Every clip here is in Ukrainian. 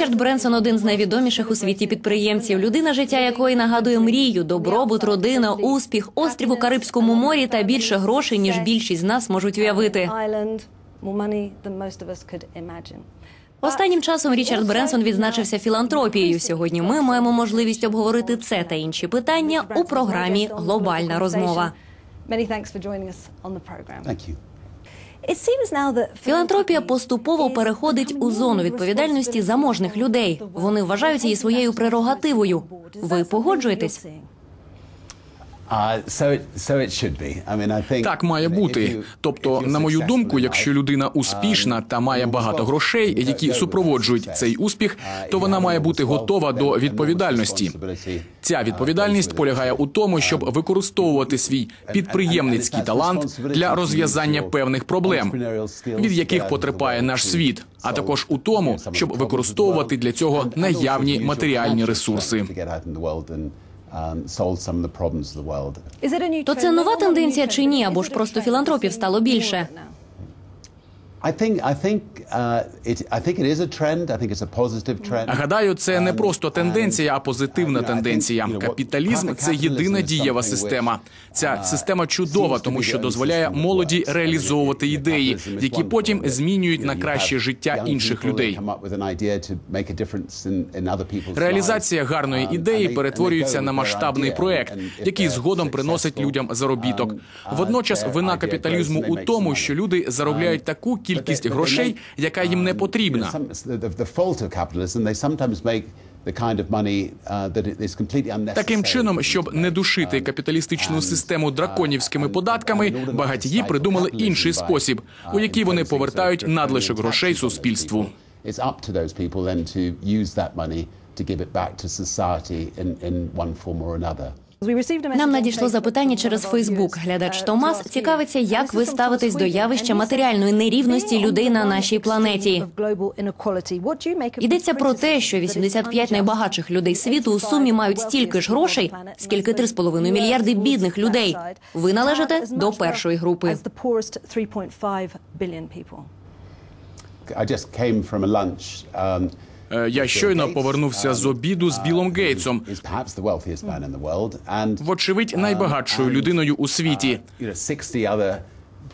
Річард Бренсон один з найвідоміших у світі підприємців. Людина, життя якої нагадує мрію, добробут, родина, успіх, острів у Карибському морі та більше грошей, ніж більшість з нас можуть уявити. Останнім часом Річард Бренсон відзначився філантропією. Сьогодні ми маємо можливість обговорити це та інші питання у програмі Глобальна розмова. Thank you. Філантропія поступово переходить у зону відповідальності заможних людей. Вони вважають її своєю прерогативою. Ви погоджуєтесь? Так має бути. Тобто, на мою думку, якщо людина успішна та має багато грошей, які супроводжують цей успіх, то вона має бути готова до відповідальності. Ця відповідальність полягає у тому, щоб використовувати свій підприємницький талант для розв'язання певних проблем, від яких потерпає наш світ, а також у тому, щоб використовувати для цього наявні матеріальні ресурси. То це нова тенденція чи ні? Або ж просто філантропів стало більше? I think I think uh, it I think it is a trend. I think it's a positive trend. Гадаю, це не Um, просто тенденція, а позитивна тенденція. Капіталізм це єдина дієва система. Ця uh, система чудова, тому що дозволяє молоді реалізовувати ідеї, які потім змінюють на краще життя інших людей. Реалізація гарної Um, ідеї перетворюється на масштабний проект, який згодом приносить людям заробіток. um, uh, Водночас вина капіталізму у тому, що люди заробляють Um, таку but кількість грошей, яка їм не um, потрібна. uh. Таким чином, щоб не душити капіталістичну систему драконівськими податками, багатії придумали інший спосіб, у який вони повертають надлишок грошей суспільству. To give it back to society in, in one form or another. Нам надійшло запитання через Фейсбук. Глядач Томас цікавиться, як ви ставитесь до явища матеріальної нерівності людей на нашій планеті. Йдеться про те, що 85 найбагатших людей світу у сумі мають стільки ж грошей, скільки 3,5 мільярди бідних людей. Ви належите до першої групи. I just came from a lunch. Um, Я щойно повернувся з обіду з Білом Гейтсом, world, and вочевидь найбагатшою людиною у світі. you know, 60 other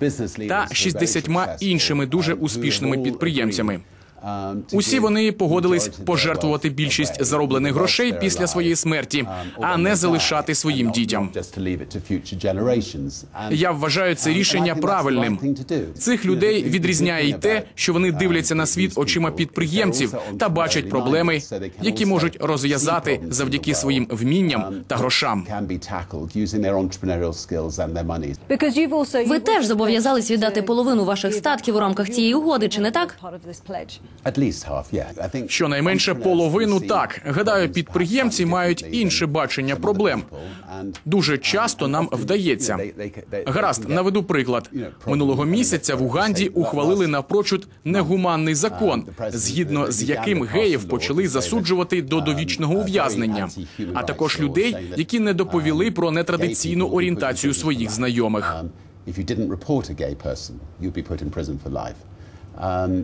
business leaders та who 60 іншими дуже um, успішними підприємцями. Um, Усі вони погодились пожертвувати більшість зароблених грошей після своєї смерті, um, а не залишати своїм дітям. Я вважаю це um, рішення правильним. Цих людей відрізняє й те, що вони um, дивляться на світ очима підприємців та бачать проблеми, які можуть розв'язати завдяки своїм вмінням um, та грошам. Ви теж зобов'язались віддати половину ваших статків у рамках цієї угоди, чи не так? Щонайменше половину так. Гадаю, підприємці мають інше бачення проблем. Дуже um, часто нам вдається. Гаразд, наведу приклад. Минулого місяця в Уганді ухвалили напрочуд негуманний закон, згідно з яким геїв почали засуджувати до um, довічного ув'язнення, а також людей, які не доповіли um, про нетрадиційну орієнтацію своїх знайомих. Um, If you didn't report a gay person, you'd be put in prison for life.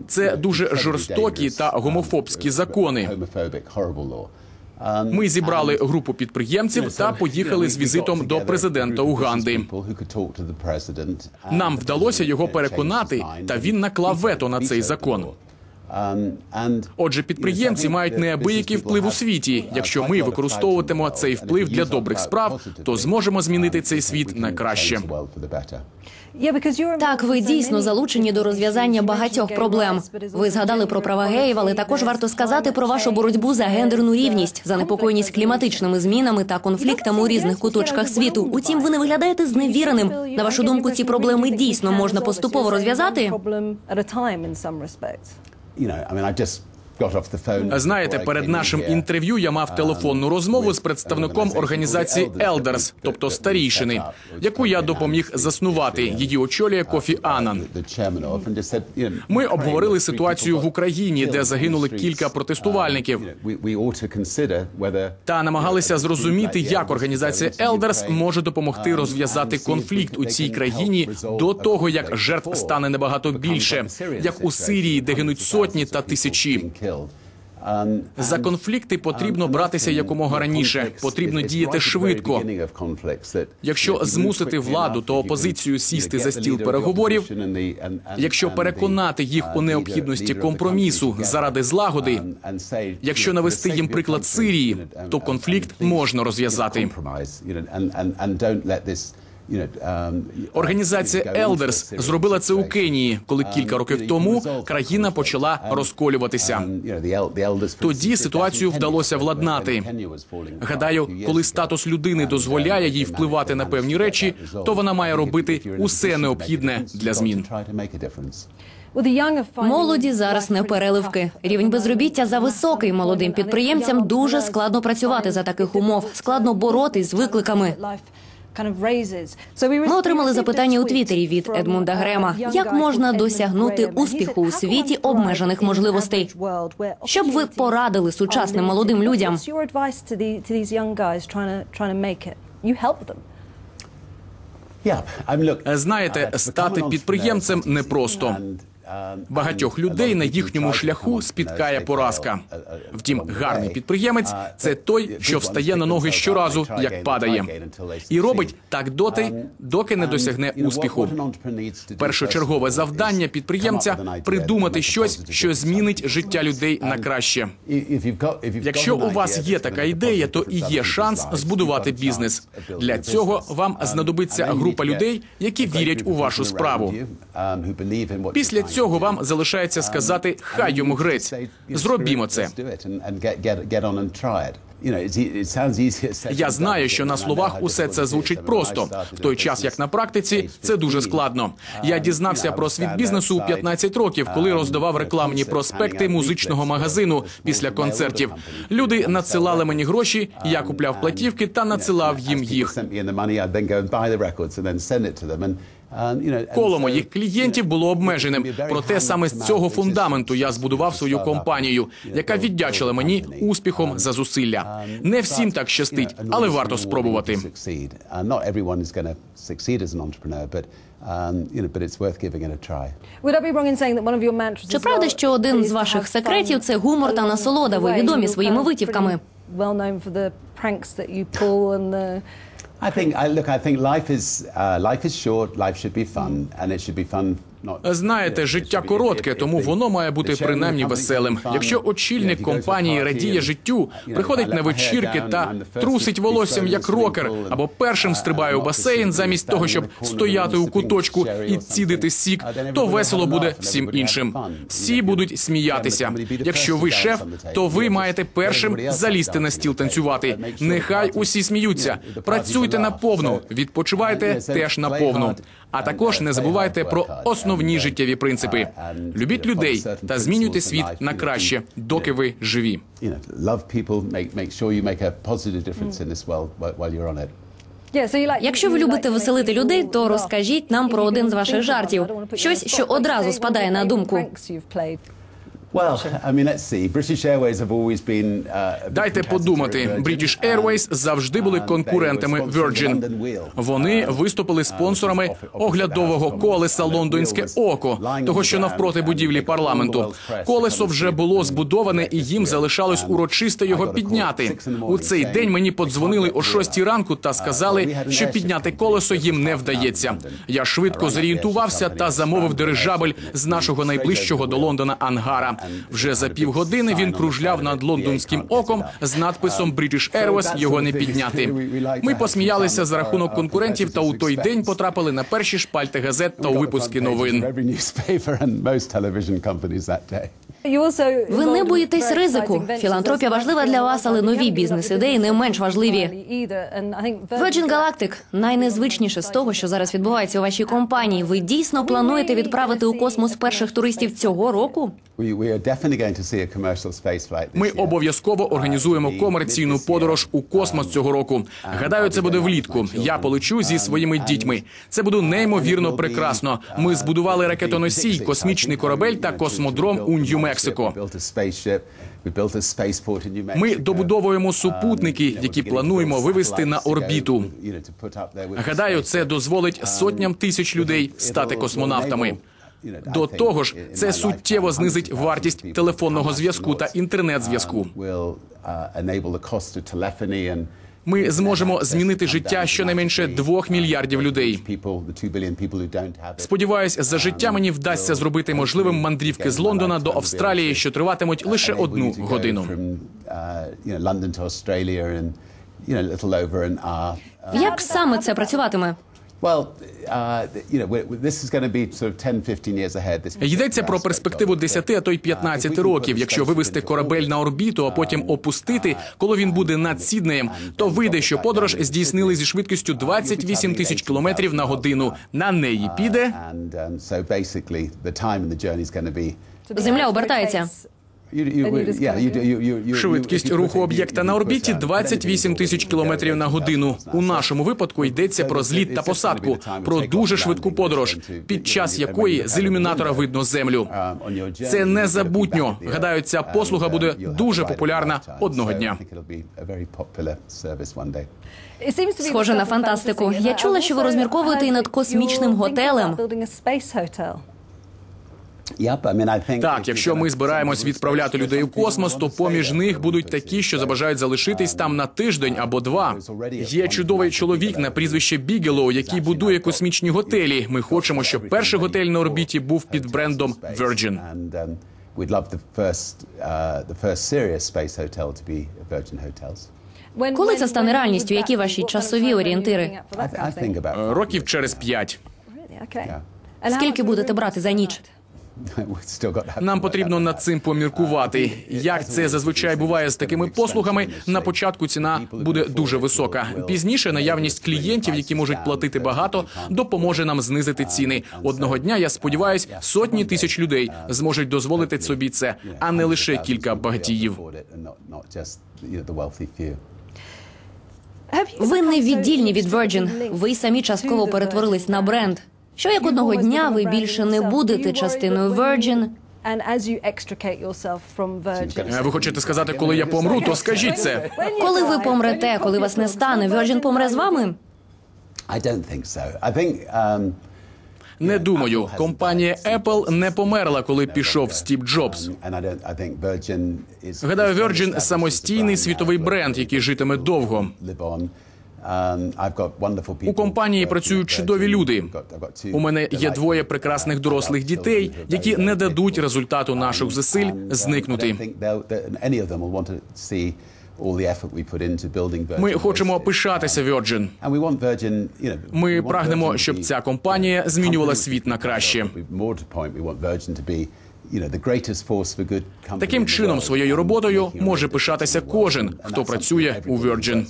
Це дуже жорстокі та гомофобські закони. Ми зібрали групу підприємців та поїхали з візитом до президента Уганди. Нам вдалося його переконати, та він наклав вето на цей закон. Отже, підприємці мають неабиякий вплив у світі. Якщо ми використовуватимо цей вплив для добрих справ, то зможемо змінити цей світ на краще. Так, ви дійсно залучені до розв'язання багатьох проблем. Ви згадали про права геїв, але також варто сказати про вашу боротьбу за гендерну рівність, занепокоєність кліматичними змінами та конфліктами у різних куточках світу. Утім, ви не виглядаєте зневіреним. На вашу думку, ці проблеми дійсно можна поступово розв'язати? you know, I mean, I just Знаєте, перед нашим інтерв'ю я мав телефонну розмову з представником організації Elders, тобто старійшини, яку я допоміг заснувати. Її очолює Кофі Анан. Ми обговорили ситуацію в Україні, де загинули кілька протестувальників. Та намагалися зрозуміти, як організація Elders може допомогти розв'язати конфлікт у цій країні до того, як жертв стане набагато більше, як у Сирії, де гинуть сотні та тисячі. Um, За конфлікти потрібно братися якомога раніше. Потрібно діяти швидко. Якщо змусити владу та опозицію сісти за стіл переговорів, якщо переконати їх у необхідності компромісу заради злагоди, якщо навести їм приклад Сирії, то конфлікт можна розв'язати. Організація Elders зробила це у Кенії, коли кілька років тому країна почала розколюватися. Тоді ситуацію вдалося владнати. Гадаю, коли статус людини дозволяє їй впливати на певні речі, то вона має робити усе необхідне для змін. Молоді зараз не переливки. Рівень безробіття зависокий. Молодим підприємцям дуже складно працювати за таких умов, складно боротись з викликами. Ми отримали запитання у Твіттері від Едмунда Грема. Як можна досягнути успіху у світі обмежених можливостей? Що б ви порадили сучасним молодим людям? Знаєте, стати підприємцем непросто. Багатьох людей на їхньому шляху спіткає поразка. Втім, гарний підприємець це той, що встає на ноги щоразу, як падає, і робить так доти, доки не досягне успіху. Першочергове завдання підприємця придумати щось, що змінить життя людей на краще. Якщо у вас є така ідея, то і є шанс збудувати бізнес. Для цього вам знадобиться група людей, які вірять у вашу справу. Після цього вам залишається сказати хай йому грець. Зробімо це. Я знаю, що на словах усе це звучить просто, в той час як на практиці це дуже складно. Я дізнався про світ бізнесу у 15 років, коли роздавав рекламні проспекти музичного магазину після концертів. Люди надсилали мені гроші, я купляв платівки та надсилав їм їх. Коло моїх клієнтів було обмеженим. Проте саме з цього фундаменту я збудував свою компанію, яка віддячила мені успіхом за зусилля. Не всім так щастить, але варто спробувати. Чи правда, що один з ваших секретів це гумор та насолода? Ви відомі своїми витівками. I think, I, look, I think life is, uh, life is short, life should be fun, and it should be fun Знаєте, життя коротке, тому воно має бути принаймні веселим. Якщо очільник компанії радіє життю, приходить на вечірки та трусить волоссям як рокер, або першим стрибає у басейн замість того, щоб стояти у куточку і цідити сік, то весело буде всім іншим. Всі будуть сміятися. Якщо ви шеф, то ви маєте першим залізти на стіл танцювати. Нехай усі сміються. Працюйте на повну, відпочивайте теж на повну. А також не забувайте про основні життєві принципи. Любіть людей та змінюйте світ на краще, доки ви живі. Якщо ви любите веселити людей, то розкажіть нам про один з ваших жартів. Щось, що одразу спадає на думку. Дайте подумати. British Airways завжди були конкурентами Virgin. Вони виступили спонсорами оглядового колеса Лондонське око, того що навпроти будівлі парламенту. Колесо вже було збудоване, і їм залишалось урочисто його підняти. У цей день мені подзвонили о шостій ранку та сказали, що підняти колесо їм не вдається. Я швидко зорієнтувався та замовив дирижабель з нашого найближчого до Лондона ангара. Вже за півгодини він кружляв над лондонським оком з надписом British Airways його не підняти. Ми посміялися за рахунок конкурентів, та у той день потрапили на перші шпальти газет та у випуски новин. Ви не боїтесь ризику. Філантропія важлива для вас, але нові бізнес-ідеї не менш важливі. Virgin Galactic – найнезвичніше з того, що зараз відбувається у вашій компанії. Ви дійсно плануєте відправити у космос перших туристів цього року? Ми обов'язково організуємо комерційну подорож у космос цього року. Гадаю, це буде влітку. Я полечу зі своїми дітьми. Це буде неймовірно прекрасно. Ми збудували ракетоносій, космічний корабель та космодром у Нью-Мексико. Ми добудовуємо супутники, які плануємо вивести на орбіту. Гадаю, це дозволить сотням тисяч людей стати космонавтами. До того ж, це суттєво знизить вартість телефонного зв'язку та інтернет-зв'язку. Will uh, Ми зможемо змінити життя щонайменше двох мільярдів людей. Сподіваюсь, за життя мені вдасться зробити можливим мандрівки з Лондона до Австралії, що триватимуть лише одну годину. Uh. Uh, Як саме це працюватиме? Well, uh, you know, this is going to be sort of 10-15 years ahead. This Йдеться про перспективу 10, а то й 15 років. Якщо вивести корабель на орбіту, а потім опустити, коли він буде над Сіднеєм, то вийде, що подорож здійснили зі швидкістю 28 тисяч кілометрів на годину. На неї піде um. Земля обертається. Швидкість руху об'єкта на орбіті put, uh, 28 тисяч кілометрів на годину. У нашому випадку йдеться про зліт та посадку, про дуже швидку подорож, під час якої з ілюмінатора видно землю. Це незабутньо. Гадаю, ця послуга буде дуже популярна одного дня. Схоже на фантастику. Я чула, що ви розмірковуєте і над космічним готелем. Так, якщо ми збираємось відправляти людей у космос, то поміж них будуть такі, що забажають залишитись там на тиждень або два. Є чудовий чоловік на прізвище Бігелоу, який будує космічні готелі. Ми хочемо, щоб перший готель на орбіті був під брендом Virgin. Um, uh. Коли це стане реальністю? Які ваші часові орієнтири? Років через п'ять. Скільки будете брати за ніч? Нам потрібно над цим поміркувати. Як це зазвичай буває з такими послугами, на початку ціна буде дуже висока. Пізніше наявність клієнтів, які можуть платити багато, допоможе нам знизити ціни. Одного дня я сподіваюсь, сотні тисяч людей зможуть дозволити собі це, а не лише кілька багатіїв. Ви не віддільні від Virgin. Ви самі частково перетворились на бренд. Що як одного дня ви більше не будете частиною Virgin? Е, Ви хочете сказати, коли я помру, то скажіть це. Коли ви помрете, коли вас не стане, Virgin помре з вами? I don't think so. I think um, Не думаю, компанія Apple не померла, коли пішов Стів Джобс. and I don't. I think Virgin is. Гадаю, Virgin самостійний світовий бренд, який житиме довго. live on. Um, У компанії працюють чудові люди. У мене є двоє прекрасних uh, дорослих дітей, які не дадуть результату наших зусиль uh, зникнути. Ми хочемо пишатися Virgin. Ми прагнемо, щоб ця компанія змінювала світ на краще. Таким чином, своєю роботою може пишатися кожен, хто працює у Virgin.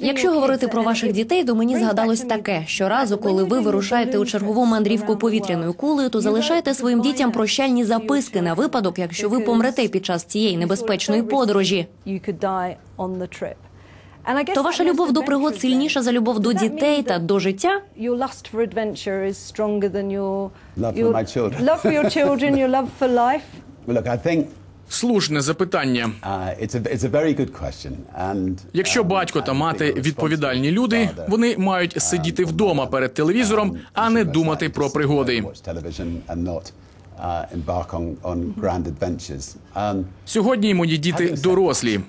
Якщо говорити про ваших дітей, то мені згадалось таке: щоразу, коли ви вирушаєте у чергову мандрівку повітряною кулею, то залишайте своїм дітям прощальні записки на випадок, якщо ви помрете під час цієї небезпечної подорожі. То ваша любов до пригод сильніша за любов до дітей та до життя. Your lust for adventure is stronger than your Love for your my children. love for your children, your love for life. Well, look, I think Слушне запитання. uh, it's a it's a very good question. And Якщо um, батько та мати відповідальні люди, вони мають сидіти вдома перед телевізором, а не думати про пригоди. uh. Um, Сьогодні мої діти дорослі.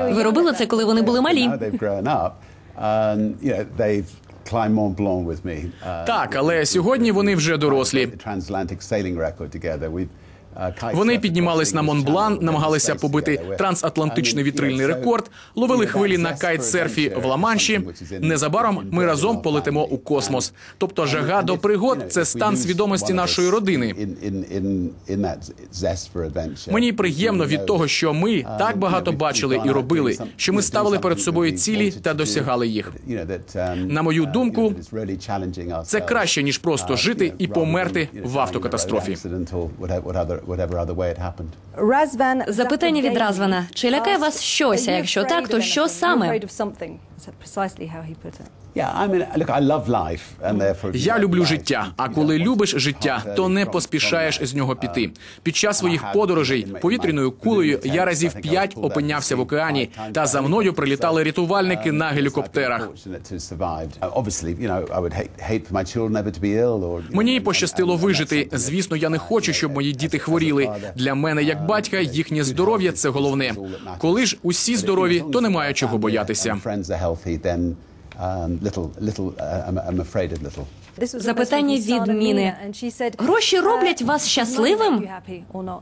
Um, Ви робили це, коли вони були малі. Um. Uh, Так, але сьогодні вони вже дорослі. Uh, Вони піднімались на Монблан, намагалися побити трансатлантичний вітрильний рекорд, ловили хвилі на кайтсерфі в Ла-Манші. Незабаром ми разом полетимо у космос. Тобто жага до пригод це стан свідомості нашої родини. Мені приємно від того, що ми Um, так багато бачили і робили, що ми ставили перед собою цілі та досягали їх. um, На мою uh, думку, Це краще ніж просто uh, жити і померти в автокатастрофі. Запитання від Развана. Чи лякає вас щось? А якщо так, то що саме? That's precisely how he put it. Yeah, I mean, look, I love life, and therefore. if you Я люблю життя. А коли любиш життя, то не поспішаєш з нього піти. Під час своїх подорожей повітряною кулею я разів п'ять опинявся в океані, та за мною прилітали рятувальники на гелікоптерах. Мені пощастило вижити. Звісно, я не хочу, щоб мої діти хворіли. Для мене, як батька, їхнє здоров'я це головне. Коли ж усі здорові, то немає чого боятися. This was a Запитання message from від Sana Міни. Mina, and she said, Гроші роблять uh, вас money щасливим? make you happy or not?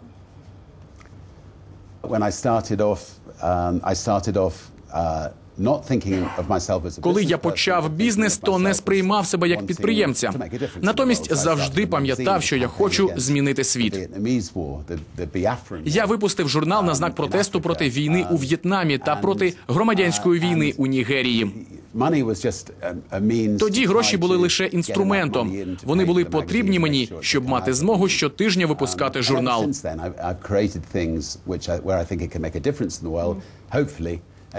When I started off, um, I started off uh, Коли я почав бізнес, то не сприймав себе як підприємця. Натомість завжди пам'ятав, що я хочу змінити світ. Я випустив журнал на знак протесту проти війни у В'єтнамі та проти громадянської війни у Нігерії. Тоді гроші були лише інструментом. Вони були потрібні мені, щоб мати змогу щотижня випускати ever журнал.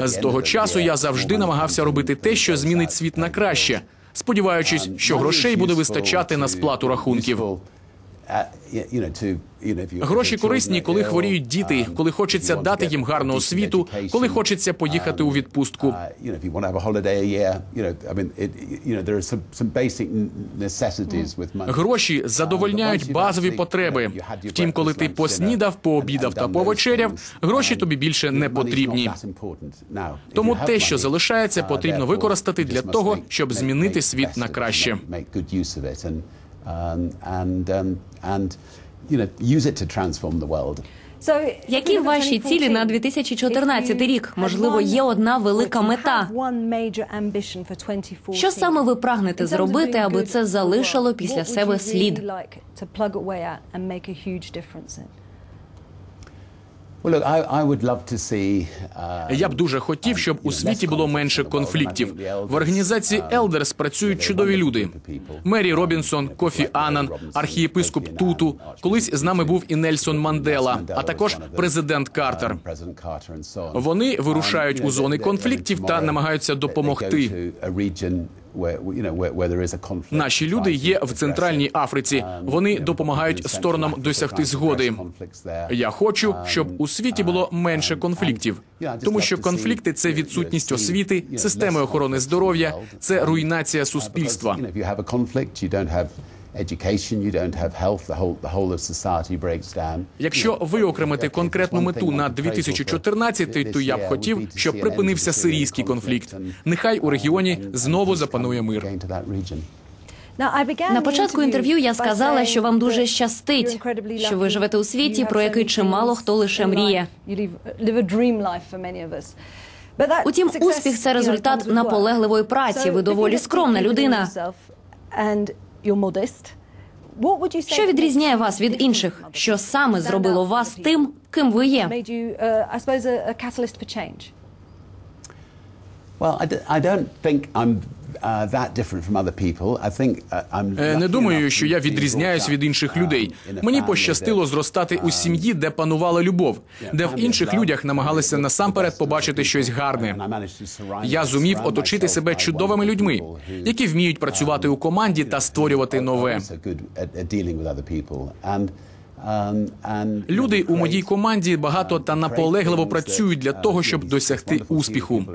З того часу я завжди намагався робити те, що змінить світ на краще, сподіваючись, що грошей буде вистачати на сплату рахунків. Гроші корисні, коли хворіють діти, коли хочеться дати їм гарну освіту, коли хочеться поїхати у відпустку. Гроші задовольняють базові потреби. Втім, коли ти поснідав, пообідав та повечеряв, гроші тобі більше не потрібні. Тому те, що залишається, потрібно використати для того, щоб змінити світ на краще. So, Які ваші цілі на 2014 рік? Можливо, є одна велика мета. Що саме ви прагнете зробити, аби це залишило після себе слід? Я б дуже хотів, щоб у світі було менше конфліктів. В організації Елдерс працюють чудові люди. Мері Робінсон, Кофі Аннан, архієпископ Туту. Колись з нами був і Нельсон Мандела, а також президент Картер. Вони вирушають у зони конфліктів та намагаються допомогти. Наші люди є в центральній Африці. Вони допомагають сторонам досягти згоди. Я хочу, щоб у світі було менше конфліктів, тому що конфлікти це відсутність освіти, системи охорони здоров'я, це руйнація суспільства. Якщо виокремити конкретну мету на 2014, то я б хотів, щоб припинився сирійський конфлікт. Нехай у регіоні знову запанує мир. На початку інтерв'ю я сказала, що вам дуже щастить, що ви живете у світі, про який чимало хто лише мріє. Утім, успіх це результат наполегливої праці. Ви доволі скромна людина. Що відрізняє вас від інших? Що саме зробило вас тим, ким ви є? I'm uh, uh, Е, Не думаю, що я відрізняюсь від інших um, людей. Мені пощастило зростати у um, сім'ї, де панувала любов, де в інших людях намагалися насамперед побачити щось гарне. Я зумів оточити себе чудовими людьми, які вміють працювати у команді та створювати нове. Люди у моїй команді багато та наполегливо працюють для того, щоб досягти успіху.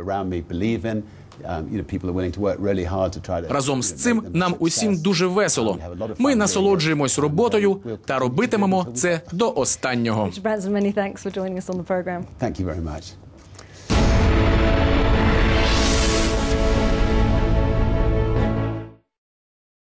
Разом з цим нам усім дуже весело. Ми насолоджуємось роботою та робитимемо це до останнього. Thank you very much.